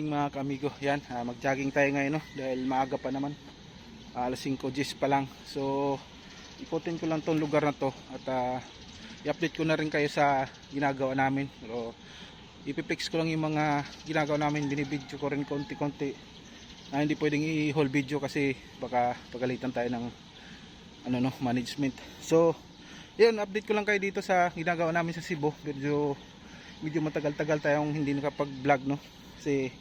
morning mga kamigo. Yan, ah, mag-jogging tayo ngayon no dahil maaga pa naman. Ah, alas 5 gis pa lang. So ikutin ko lang tong lugar na to at ah, i-update ko na rin kayo sa ginagawa namin. Pero ipipix ko lang yung mga ginagawa namin, binibidyo ko rin konti-konti. Ah, hindi pwedeng i-whole video kasi baka pagalitan tayo ng ano no, management. So, yun, update ko lang kayo dito sa ginagawa namin sa Cebu. Medyo medyo matagal-tagal tayong hindi nakapag-vlog no kasi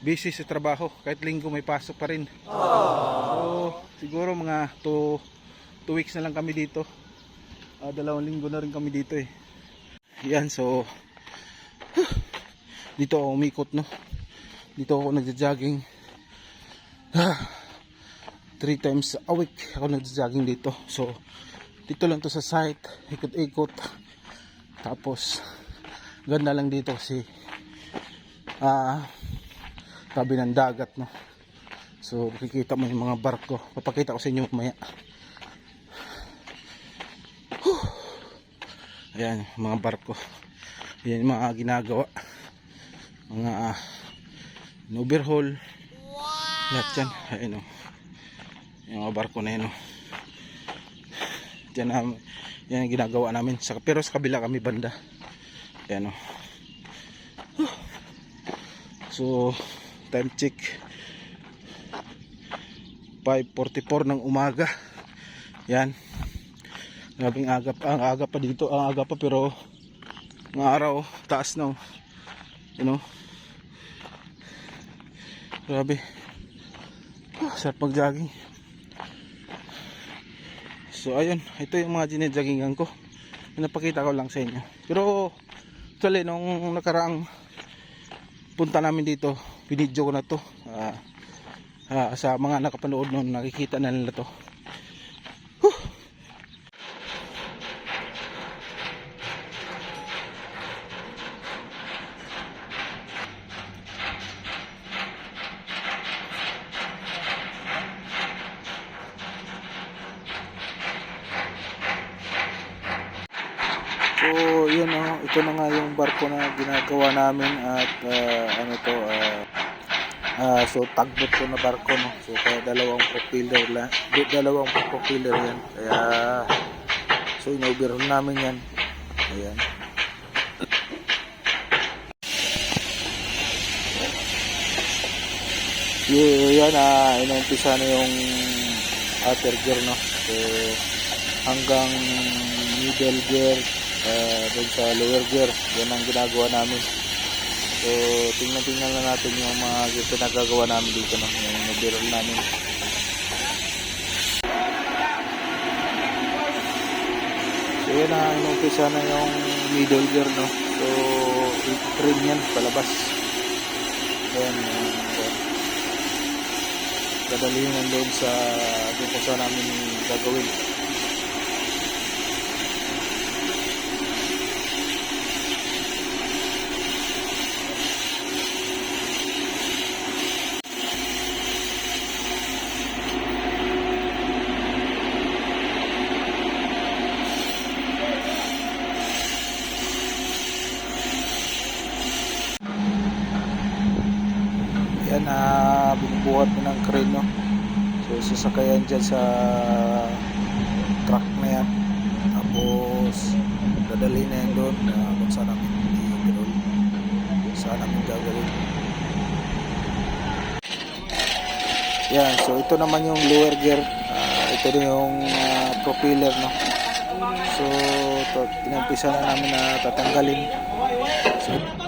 busy sa trabaho kahit linggo may pasok pa rin. So siguro mga 2 2 weeks na lang kami dito. Ah, dalawang linggo na rin kami dito eh. Yan so dito ako umikot no? Dito ako nagja-jogging. Ah, times a week ako nagja-jogging dito. So dito lang to sa site ikot-ikot. Tapos ganda lang dito kasi ah tabi ng dagat no? So makikita mo yung mga barko. Papakita ko sa inyo mamaya. Ayan mga barko. Ayan mga ginagawa. Mga uh, overhaul. Lahat yan. Ayan o yung mga barko na yun o dyan na yan ang ginagawa namin. Sa, pero sa kabila kami banda. Ayan o. So, time check. 5.44 ng umaga. Yan. Grabing aga pa. Ang aga pa dito. Ang aga pa pero ng araw. Taas na o. You know. Grabe. Ah, sarap mag-jogging. So, ayun. Ito yung mga ginajaggingan ko. Napakita ko lang sa inyo. Pero, actually nung nakaraang punta namin dito. Binidyo ko na to. Ah, ah, sa mga nakapanood nun nakikita na nila to So, yun oh, ito na nga yung barko na ginagawa namin at ah, ano to, ah, ah, so tagbot ko na barko no. So kaya dalawang propeller la, dalawang propeller yan. Kaya so inoverhaul namin yan. Ayan. Y- yan ah, inumpisa na yung upper gear no. So hanggang middle gear uh, doon sa lower gear yan ang ginagawa namin. So tingnan tingnan na natin yung mga pinagagawa namin dito no, yung nabirol namin. So yan na inumpisa na yung middle gear no? So i-trim yan palabas. Yan yan dadalhin doon sa doon po sa namin gagawin yan na binubuhat mo ng crane no? So sasakayan dyan sa truck na yan. Tapos dadalhin na yan doon na kung saan namin i-roll. Saan namin gagawin. Yan so ito naman yung lower gear. Ah, ito din yung ah, propeller no? So pinampisa na namin na tatanggalin. So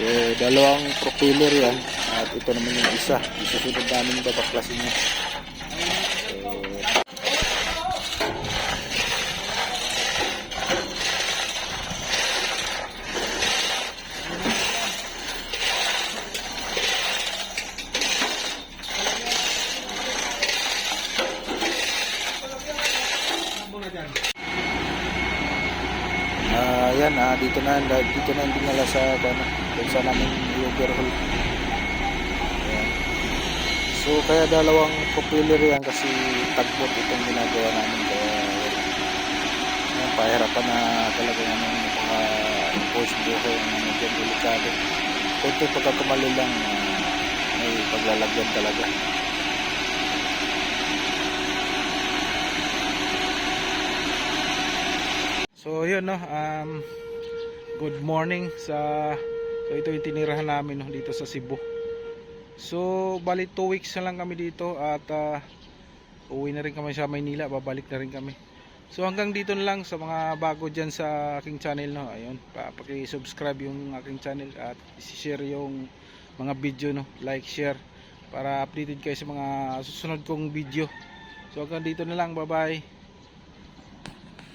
So, dalawang propeller yan. At ito naman yung isa. Isusunod namin babaklasin niya. Ah, yan ah, dito na dito na din nila sa ano, kung saan namin i-overhaul. Ayan. So kaya dalawang propeller yan kasi tagbot itong ginagawa namin kaya yan. Yan, pahirapan na talaga yung ano, mga post buhay ang ano dyan, delikado. Kunti pagkakamali lang, ah, may paglalagyan talaga. So yun no, um, good morning sa so ito yung tinirahan namin no, dito sa Cebu. So bali 2 weeks na lang kami dito at ah, uwi na rin kami sa Maynila, babalik na rin kami. So hanggang dito na lang sa mga bago dyan sa aking channel no. Ayun, pa paki-subscribe yung aking channel at i-share yung mga video no, like, share para updated kayo sa mga susunod kong video. So hanggang dito na lang, bye-bye.